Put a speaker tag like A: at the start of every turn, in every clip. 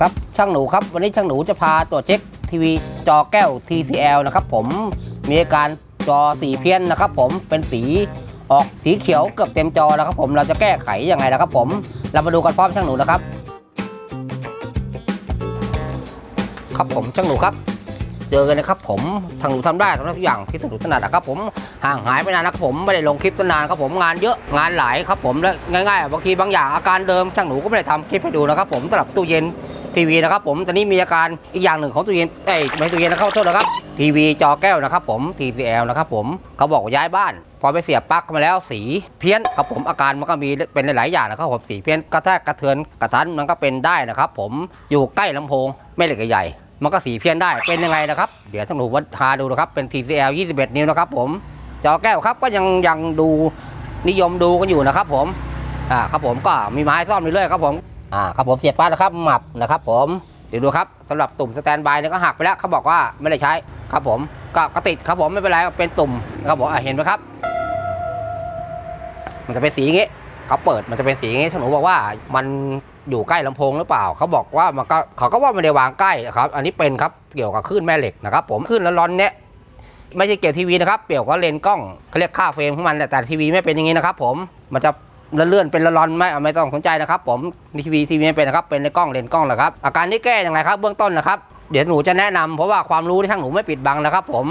A: ครับช่างหนูครับวันนี้ช่างหนูจะพาตรวจเช็คทีวีจอแก้ว TCL นะครับผมมีอาการจอสีเพี้ยนนะครับผมเป็นสีออกสีเขียวเกือบเต็มจอแล้วครับผมเราจะแก้ไขยังไงนะครับผมเรามาดูกันพร้อมช่างหนูนะครับ ครับผมช่างหนูครับเจอกันนะครับผมทางหนูทำได้ทำได้ทุกอย่างที่ทางหนูถนัดนะครับผมห่างหายไปนานนะครับผมไม่ได้ลงคลิปตั้งนานครับผมงานเยอะงานหลายครับผมและง่ายๆบางทีบางอย่างอาการเดิมช่างหนูก็ไม่ได้ทำคลิปให้ดูนะครับผมสำหรับตู้เย็น ทีวีนะครับผมตอนนี้มีอาการอีกอย่างหนึ่งของตู้เย็นเอ้ยไม่ตู้เย็นนะครับโทษนะครับทีวีจอแก้วนะครับผม TCL นะครับผมเขาบอกย้ายบ้าน พอไปเสียบปลั๊กมาแล้วสีเพี้ยนครับผมอาการมันก็มีเป็นหลายอย่างนะครับผมสีเพี้ยนกระแทกกระเทือนกระทันมันก็เป็นได้นะครับผมอยู่ใกล้ลำโพงแม่เหล็กใหญ่มันก็สีเพี้ยนได้เป็นยังไงนะครับ เดี๋ยวต้องดูวัดทาดูนะครับเป็น TCL 21 นิ้วนะครับผมจอแก้วครับก็ยังยังดูนิยมดูกันอยู่นะครับผมอ่าครับผมก็มีไม้ซ่อมเรื่อยๆครับผม อ่าครับผมเสียบปลั๊กนะครับหมับนะครับ ผมเดี๋ยวดูครับสำหรับตุ่มสแตนบายเนี่ยก็หักไปแล้วเขาบอกว่าไม่ได้ใช้ครับผมก็กติดครับผมไม่เป็นไรเป็นตุ่มครับผมอะเห็นไหมครับ มันจะเป็นสีอย่างงี้เขาเปิดมันจะเป็นสีอย่างงี้ฉางหนูบอกว่ามันอยู่ใกล้ลำโพงหรือเปล่า เขาบอกว่ามันก็เขาก็ว่าไม่ได้วางใกล้ครับ อันนี้เป็นครับเกี่ยวกับคลื่นแม่เหล็กนะครับผมคลื่นร้อนๆเนี้ยไม่ใช่เกี่ยวทีวีนะครับเกี่ยวกับเลนกล้องเขาเรียกค่าเฟรมของมันแต่ทีวีไม่เป็นอย่างนี้นะครับผมมันจะ เลื่อนเป็นละร้อนไม่ไม่ต้องสนใจนะครับ ผมทีวีทีวีไม่เป็นนะครับเป็นในกล้องเลนกล้องแหละครับอาการนี้แก้ยังไงครับเบื้องต้นนะครับเดี๋ยวหนูจะแนะนำเพราะว่าความรู้ที่ช่างหนูไม่ปิดบังนะครับ ผม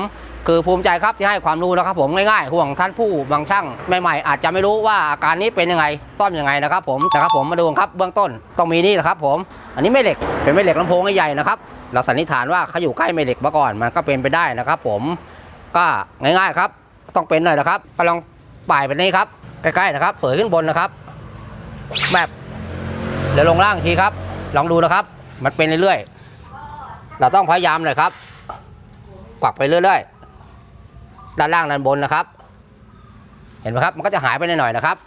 A: คือภูมิใจครับที่ให้ความรู้นะครับ ผมง่ายๆห่วงท่านผู้บางช่างใหม่ๆอาจจะไม่รู้ว่าอาการนี้เป็นยังไงซ่อมยังไงนะครับ ผมนะครับ ผมมาดูครับเบื้องต้นต้องมีนี่นะครับ ผม อันนี้ไม่เหล็กเป็นไม่เหล็กลำโพงใหญ่ๆนะครับเราสันนิษฐานว่าเขาอยู่ใกล้ไม่เหล็กมาก่อนมันก็เป็นไปได้นะครับ ผมก็ง่ายๆครับ ต้องเป็นหน่อยนะครับก็ลองป่ายไปนี้ครับ ใกล้ๆนะครับเสยขึ้นบนนะครับแบบเดี๋ยวลงล่างทีครับ ลองดูนะครับ มันเป็นเรื่อยๆเราต้องพยายามหน่อยครับกวักไปเรื่อยๆด้านล่างด้านบนนะครับ เห็นไหมครับมันก็จะหายไปหน่อยๆนะครับ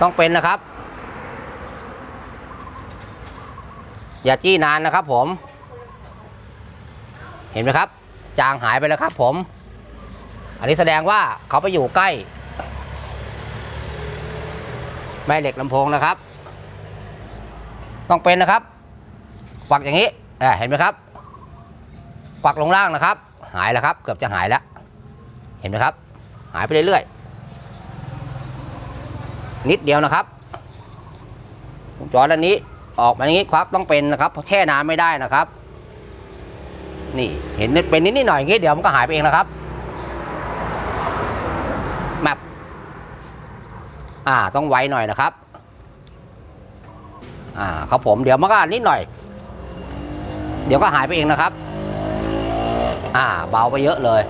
A: ต้องเป็นนะครับ อย่าจี้นานนะครับผม เห็นไหมครับ จางหายไปแล้วครับผม อันนี้แสดงว่าเขาไปอยู่ใกล้ แม่เหล็กลำโพงนะครับ ต้องเป็นนะครับ ปักอย่างนี้เห็นไหมครับ ปักลงล่างนะครับ หายแล้วครับ เกือบจะหายแล้ว เห็นไหมครับ หายไปเรื่อยๆ นิดเดียวนะครับจรด้านนี้ออกมาอย่างนี้ครับต้องเป็นนะครับเพราะแช่น้ำไม่ได้นะครับ นี่เห็นเป็นนิดๆหน่อยอย่างนี้เดี๋ยวมันก็หายไปเองนะครับแมป อ่าต้องไวหน่อยนะครับ อ่าครับผมเดี๋ยวมันก็นิดหน่อย เดี๋ยวก็หายไปเองนะครับ อ่าเบาไปเยอะเลย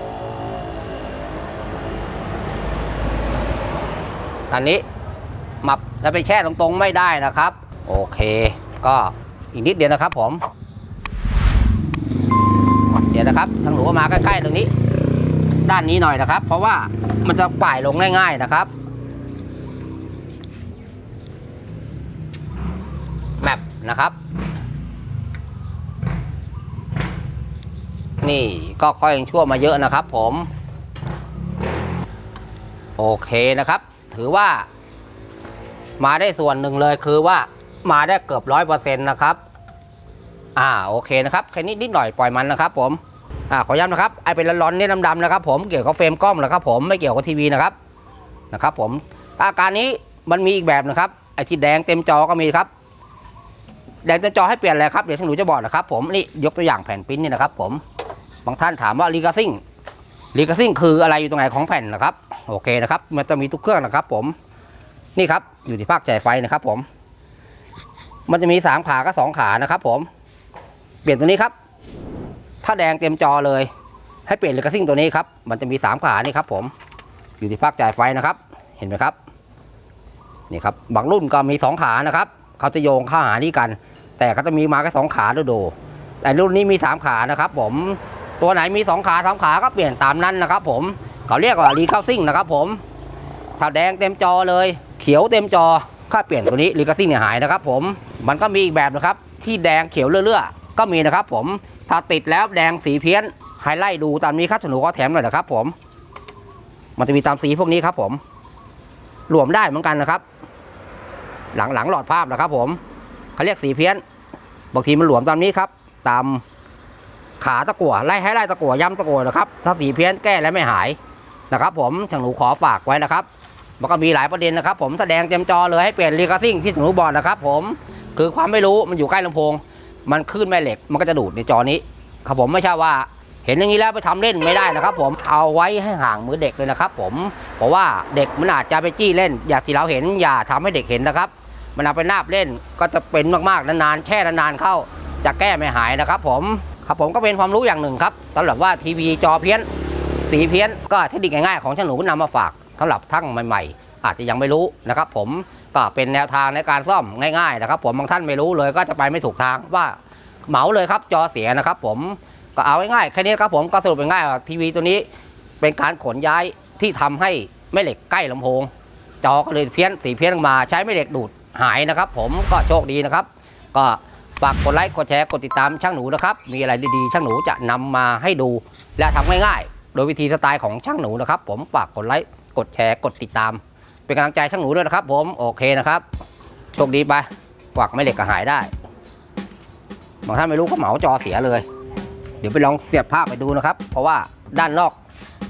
A: อันนี้มับจะไปแช่ตรงๆไม่ได้นะครับ โอเค ก็อีกนิดเดียวนะครับ ผมเดี๋ยวนะครับทางหนูมาใกล้ๆตรงนี้ ด้านนี้หน่อยนะครับ เพราะว่ามันจะป่ายลงง่าย ๆนะครับ แมป นะครับ นี่ก็ค่อยยังชั่วมาเยอะนะครับ ผม โอเคนะครับ ถือว่า มาได้ส่วนหนึ่งเลยคือว่ามาได้เกือบร้อยเปอร์เซ็นต์นะครับ อ่าโอเคนะครับแค่นี้นิดหน่อยปล่อยมันนะครับ ผมอ่าขอย้ำนะครับไอเป็นร้อนๆนี่ดำๆนะครับ ผมเกี่ยวกับเฟรมกล้องนะครับ ผมไม่เกี่ยวกับทีวีนะครับนะครับ ผมอาการนี้มันมีอีกแบบนะครับไอที่แดงเต็มจอก็มีครับ แดงเต็มจอให้เปลี่ยนอะไรครับ เดี๋ยวฉันหนูจะบอกนะครับผมนี่ยกตัวอย่างแผ่นปิ้นนี่นะครับผมบางท่านถามว่ารีกาซิ่งรีกาซิ่งคืออะไรอยู่ตรงไหนของแผ่นนะครับโอเคนะครับมันจะมีทุกเครื่องนะครับผมนี่ครับอยู่ที่ภาคจ่ายไฟนะครับผม มันจะมีสามขาก็สองขานะครับผม เปลี่ยนตัวนี้ครับ ถ้าแดงเต็มจอเลย ให้เปลี่ยนรีกาซิ่งตัวนี้ครับ มันจะมีสามขานี่ครับผม อยู่ที่ภาคจ่ายไฟนะครับ เห็นไหมครับ นี่ครับ บางรุ่นก็มีสองขานะครับ เขาจะโยงข้าหานี่กัน แต่เขาจะมีมาแค่สองขาดูดูแต่รุ่นนี้มีสามขานะครับ ผมตัวไหนมีสองขาสามขาก็เปลี่ยนตามนั้นนะครับ ผมเขาเรียกว่ารีคาซิ่งนะครับผมถ้าแดงเต็มจอเลย เขียวเต็มจอค่าเปลี่ยนตัวนี้รีคาซิ่งเนี่ยหายนะครับ ผมมันก็มีอีกแบบนะครับ ที่แดงเขียวเรื่อยๆก็มีนะครับ ผมถ้าติดแล้วแดงสีเพี้ยนไฮไลท์ดูตามนี้ครับหนูก็แถมหน่อยนะครับ ผม มันจะมีตามสีพวกนี้ครับ ผมรวมได้เหมือนกันนะครับ หลังหลังหลอดภาพนะครับ ผม เขาเรียกสีเพี้ยน บางทีมันหลวมตามนี้ครับ ตามขาตะกั่วไล่ให้ไล่ตะกั่วย้ำตะกั่วนะครับถ้าสีเพี้ยนแก้แล้วไม่หายนะครับ ผมช่างหนูขอฝากไว้นะครับมันก็มีหลายประเด็นนะครับ ผมแสดงเต็มจอเลยให้เปลี่ยนรีกาซิ่งที่หนูบอกนะครับผมคือความไม่รู้มันอยู่ใกล้ลำโพง มันขึ้นแม่เหล็กมันก็จะดูดในจอนี้ ครับผมไม่ใช่ว่า เห็นอย่างนี้แล้วไปทำเล่นไม่ได้นะครับ ผมเอาไว้ให้ห่างมือเด็กเลยนะครับ ผมเพราะว่าเด็กมันอาจจะไปจี้เล่น อย่างที่เราเห็นอย่าทำให้เด็กเห็นนะครับ มันเอาไปนาบเล่นก็จะเป็นมากๆนานๆแช่นานๆเข้าจะแก้ไม่หายนะครับ ผมครับผมก็เป็นความรู้อย่างหนึ่งครับสำหรับว่าทีวีจอเพี้ยน สีเพี้ยน ก็เทคนิคง่ายๆของช่างหนูนำมาฝากสำหรับทั้งใหม่ ๆ อาจจะยังไม่รู้นะครับ ผมก็เป็นแนวทางในการซ่อมง่ายๆนะครับ ผมบางท่านไม่รู้เลยก็จะไปไม่ถูกทางว่าเหมาเลยครับจอเสียนะครับ ผมก็เอาง่ายๆแค่นี้ครับผมก็สรุปง่ายๆว่าทีวีตัวนี้เป็นการขนย้ายที่ทำให้แม่เหล็กใกล้ลำโพงจอก็เลยเพี้ยนสีเพี้ยนมาใช้แม่เหล็กดูด หายนะครับ ผมก็โชคดีนะครับ ก็ฝากกดไลค์กดแชร์กดติดตามช่างหนูนะครับ มีอะไรดีๆช่างหนูจะนำมาให้ดู และทำง่ายๆโดยวิธีสไตล์ของช่างหนูนะครับ ผมฝากกดไลค์กดแชร์กดติดตาม เป็นกำลังใจช่างหนูด้วยนะครับ ผมโอเคนะครับโชคดีไปกวักไม่เหล็กก็หายได้บางท่านไม่รู้ก็เหมาจอเสียเลย เดี๋ยวไปลองเสียบภาพไปดูนะครับ เพราะว่าด้านนอก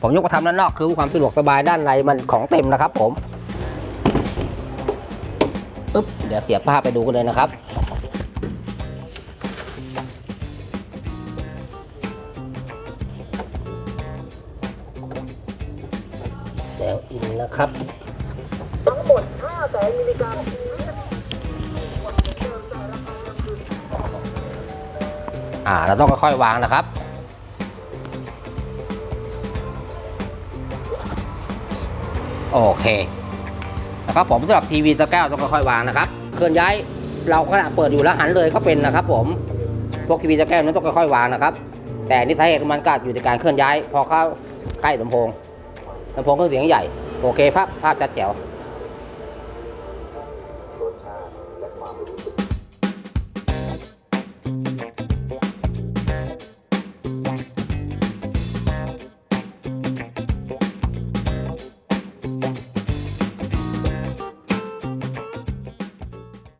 A: ผมยกมาทำด้านนอกคือความสะดวกสบายด้านในมันของเต็มนะครับ ผมึ๊บเดี๋ยวเสียบภาพไปดูกันเลยนะครับเดี๋ยวอินนะครับ
B: ทั้งหมด5แสนมิลลิกรัม
A: อ่าเราต้องค่อยๆวางนะครับโอเค นะครับผมสำหรับทีวีตะแก้วต้องค่อยๆวางนะครับเคลื่อนย้ายเราขณะเปิดอยู่แล้วหันเลยก็เป็นนะครับ ผมพวกทีวีตะแก้วนั้นต้องค่อยๆวางนะครับ แต่นี่สาเหตุมันก็อยู่ในการเคลื่อนย้าย พอเข้าใกล้ลำโพงลำโพงเครื่องเสียงใหญ่โอเคภาพภาพชัดแจ๋ว